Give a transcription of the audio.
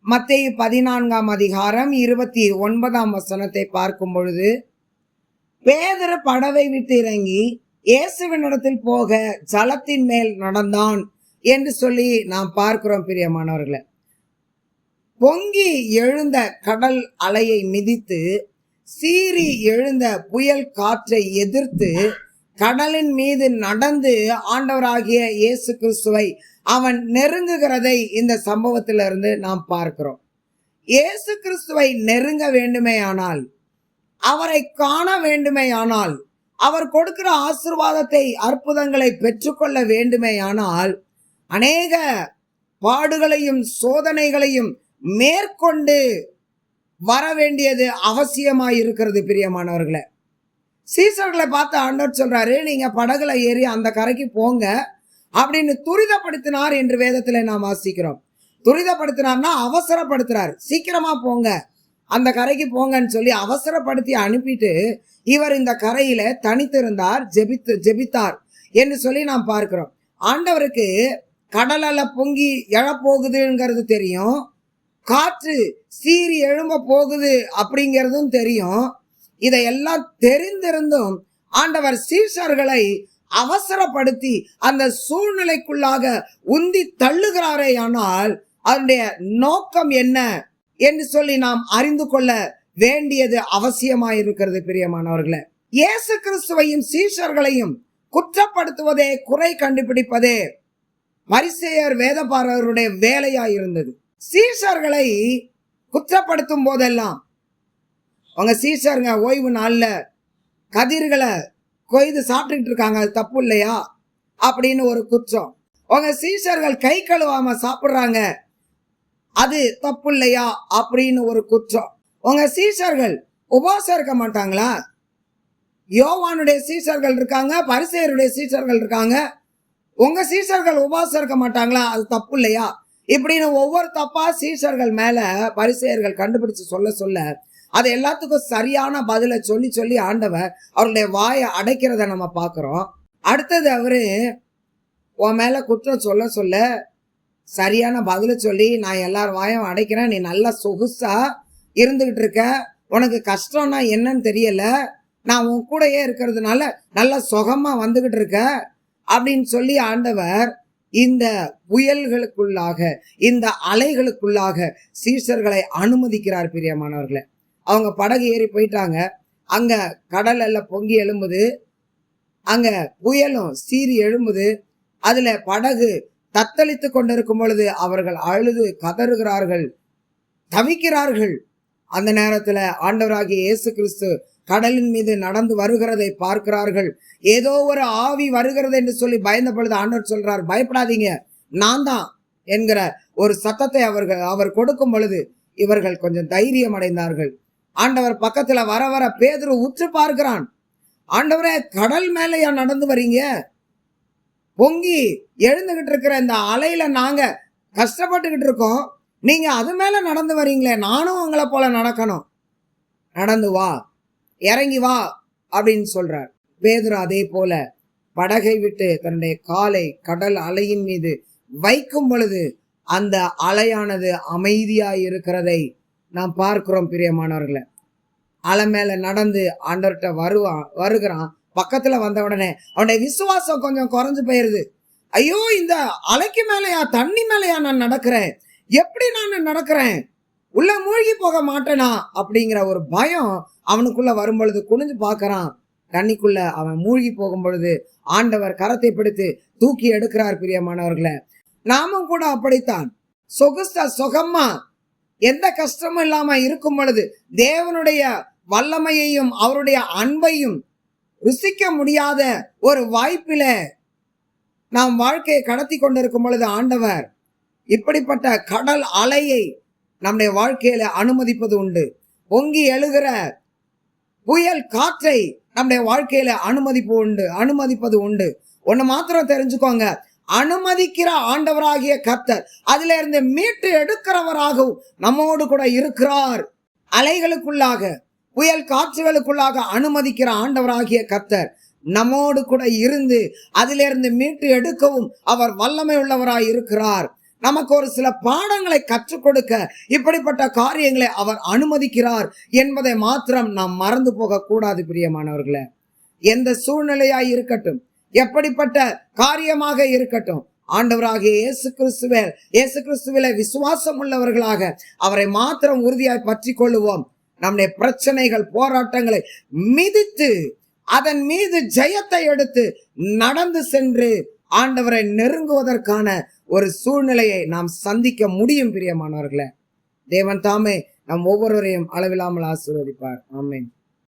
மத்திய பதினான்காம் அதிகாரம் இருபத்தி ஒன்பதாம் வசனத்தை பார்க்கும் பொழுது பேதர படவை விட்டு இறங்கி இயேசுவினிடத்தில் போக ஜலத்தின் மேல் நடந்தான் என்று சொல்லி நாம் பார்க்கிறோம் பிரியமானவர்களை. பொங்கி எழுந்த கடல் அலையை மிதித்து சீறி எழுந்த புயல் காற்றை எதிர்த்து கடலின் மீது நடந்து ஆண்டவராகிய இயேசு கிறிஸ்துவை அவன் நெருங்குகிறதை இந்த சம்பவத்திலிருந்து நாம் பார்க்கிறோம். இயேசு கிறிஸ்துவை நெருங்க வேண்டுமேயானால் அவரை காண வேண்டுமேயானால் அவர் கொடுக்கிற ஆசிர்வாதத்தை அற்புதங்களை பெற்றுக்கொள்ள வேண்டுமேயானால் அநேக பாடுகளையும் சோதனைகளையும் மேற்கொண்டு வர வேண்டியது அவசியமாய் இருக்கிறது பிரியமானவர்களே. சீசர்களை பார்த்து ஆண்டவர் சொல்கிறாரு நீங்கள் படகுல ஏறி அந்த கரைக்கு போங்க. அப்படின்னு துரிதப்படுத்தினார் என்று வேதத்தில் நாம் வாசிக்கிறோம். துரிதப்படுத்தினார்னா அவசரப்படுத்துறார். சீக்கிரமாக போங்க. அந்த கரைக்கு போங்கன்னு சொல்லி அவசரப்படுத்தி அனுப்பிட்டு இவர் இந்த கரையில தனித்திருந்தார் ஜெபித்து ஜெபித்தார் என்று சொல்லி நாம் பார்க்கிறோம். ஆண்டவருக்கு கடலில் பொங்கி எழப்போகுதுங்கிறது தெரியும். காற்று சீறி எழும்ப போகுது அப்படிங்கிறதும் தெரியும். இதையெல்லாம் தெரிந்திருந்தும் ஆண்டவர் சீஷர்களை அவசரப்படுத்தி அந்த சூழ்நிலைக்குள்ளாக உந்தி தள்ளுகிறாரே ஆனால் அதனுடைய நோக்கம் என்ன என்று சொல்லி நாம் அறிந்து கொள்ள வேண்டியது அவசியமாயிருக்கிறது பிரியமானவர்களே. இயேசு கிறிஸ்துவையும் சீஷர்களையும் குற்றப்படுத்துவதே குறை கண்டுபிடிப்பதே மரிசேயர் வேதபாரருடைய வேலையாயிருந்தது. சீஷர்களை குற்றப்படுத்தும் போதெல்லாம் அவங்க சீசருங்க ஓய்வு நாளில் கதிர்களை கொய்து சாப்பிட்டுட்டு இருக்காங்க அது தப்பு இல்லையா? அப்படின்னு ஒரு குற்றம். அவங்க சீசர்கள் கை கழுவாம சாப்பிட்றாங்க அது தப்பு இல்லையா? அப்படின்னு ஒரு குற்றம். உங்க சீசர்கள் உபவாசம் இருக்க மாட்டாங்களா? யோவானுடைய சீசர்கள் இருக்காங்க பரிசெயருடைய சீஷர்கள் இருக்காங்க. உங்க சீசர்கள் உபவாசம் இருக்க மாட்டாங்களா? அது தப்பு இல்லையா? இப்படின்னு ஒவ்வொரு தப்பா சீசர்கள் மேல பரிசெயர்கள் கண்டுபிடிச்சு சொல்ல சொல்ல அது எல்லாத்துக்கும் சரியான பதிலை சொல்லி சொல்லி ஆண்டவர் அவருடைய வாயை அடைக்கிறத நம்ம பார்க்குறோம். அடுத்தது அவரு உன் மேல குற்றம் சொல்ல சொல்ல சரியான பதிலை சொல்லி நான் எல்லார் வாயும் அடைக்கிறேன். நீ நல்லா சொகுசா இருந்துகிட்டு இருக்க. உனக்கு கஷ்டம்னா என்னன்னு தெரியல. நான் உன் கூடயே இருக்கிறதுனால நல்லா சுகமா வந்துகிட்டு இருக்க. அப்படின்னு சொல்லி ஆண்டவர் இந்த புயல்களுக்குள்ளாக இந்த அலைகளுக்குள்ளாக சீசர்களை அனுமதிக்கிறார் பிரியமானவர்களை. அவங்க படகு ஏறி போயிட்டாங்க. அங்கே கடல் எல்லாம் பொங்கி எழும்புது. அங்கே புயலும் சீறி எழும்புது. அதில் படகு தத்தளித்து கொண்டிருக்கும் பொழுது அவர்கள் அழுது கதறுகிறார்கள். தவிக்கிறார்கள். அந்த நேரத்தில் ஆண்டவராகிய இயேசு கிறிஸ்து கடலின் மீது நடந்து வருகிறதை பார்க்கிறார்கள். ஏதோ ஒரு ஆவி வருகிறது என்று சொல்லி பயந்த பொழுது ஆண்டவர் சொல்றார் பயப்படாதீங்க. நான் தான் என்கிற ஒரு சத்தத்தை அவர்கள் அவர் கொடுக்கும் பொழுது இவர்கள் கொஞ்சம் தைரியம் அடைந்தார்கள். ஆண்டவர் பக்கத்தில் வர வர பேதுரு உற்று பார்க்கிறான். ஆண்டவரே கடல் மேலேயா நடந்து வரீங்க? பொங்கி எழுந்துகிட்டு இருக்கிற இந்த அலையில நாங்க கஷ்டப்பட்டுக்கிட்டு இருக்கோம். நீங்க அது மேல நடந்து வரீங்களே நானும் உங்களை போல நடக்கணும். நடந்து வா இறங்கி வா அப்படின்னு சொல்றார். பேதுரு அதே போல படகை விட்டு தன்னுடைய காலை கடல் அலையின் மீது வைக்கும் பொழுது அந்த அலையானது அமைதியாய் இருக்கிறதை நாம் பார்க்கிறோம் பிரியமானவர்களை. அலை மேலே நடந்து ஆண்டவர்கிட்ட வருவான் வருகிறான். பக்கத்தில் வந்த உடனே அவனுடைய விசுவாசம் கொஞ்சம் குறைஞ்சு போயிடுது ஐயோ இந்த அலைக்கு மேலேயா தண்ணி மேலேயா நான் நடக்கிறேன்? எப்படி நான் நடக்கிறேன்? உள்ள மூழ்கி போக மாட்டேனா? அப்படிங்கிற ஒரு பயம் அவனுக்குள்ள வரும் பொழுது குனிஞ்சு பார்க்கறான். தண்ணிக்குள்ள அவன் மூழ்கி போகும் பொழுது ஆண்டவர் கரத்தை பிடித்து தூக்கி எடுக்கிறார் பிரியமானவர்களை. நாமும் கூட அப்படித்தான். சொகுசா சுகமா எந்த கஷ்டமும் இல்லாம இருக்கும் பொழுது தேவனுடைய வல்லமையையும் அவருடைய அன்பையும் ருசிக்க முடியாத ஒரு வாய்ப்பில நாம் வாழ்க்கையை கடத்தி கொண்டிருக்கும் பொழுது ஆண்டவர் இப்படிப்பட்ட கடல் அலையை நம்முடைய வாழ்க்கையில அனுமதிப்பது உண்டு. பொங்கி எழுகிற புயல் காற்றை நம்முடைய வாழ்க்கையில அனுமதிப்பு உண்டு அனுமதிப்பது உண்டு. ஒன்று மாத்திரம் தெரிஞ்சுக்கோங்க அனுமதிக்கிற ஆண்டவராகிய கர்த்தர். அதுல இருந்து மீட்டு எடுக்கிறவராகவும் நம்மோடு கூட இருக்கிறார். அலைகளுக்குள்ளாக புயல் காற்றுகளுக்குள்ளாக அனுமதிக்கிற ஆண்டவராகிய கர்த்தர் நம்மோடு கூட இருந்து அதிலிருந்து மீட்டு எடுக்கவும் அவர் வல்லமை உள்ளவராய் இருக்கிறார். நமக்கு ஒரு சில பாடங்களை கற்றுக் கொடுக்க இப்படிப்பட்ட காரியங்களை அவர் அனுமதிக்கிறார் என்பதை மாத்திரம் நாம் மறந்து போக கூடாது பிரியமானவர்களே. எந்த சூழ்நிலையாய் இருக்கட்டும் எப்படிப்பட்ட காரியமாக இருக்கட்டும். ஆண்டவராகிய இயேசு கிறிஸ்துவே இயேசு கிறிஸ்துவில விசுவாசம் உள்ளவர்களாக அவரை மாத்திரம் உறுதியாய் பற்றி கொள்ளுவோம் நம்முடைய பிரச்சனைகள் போராட்டங்களை மிதித்து அதன் மீது ஜெயத்தை எடுத்து நடந்து சென்று ஆண்டவரை நெருங்குவதற்கான ஒரு சூழ்நிலையை நாம் சந்திக்க முடியும் பிரியமானவர்களே. தேவன் தாமே நம் ஒவ்வொருவரையும் அளவில்லாமல் ஆசீர்வதிப்பார். ஆமேன்.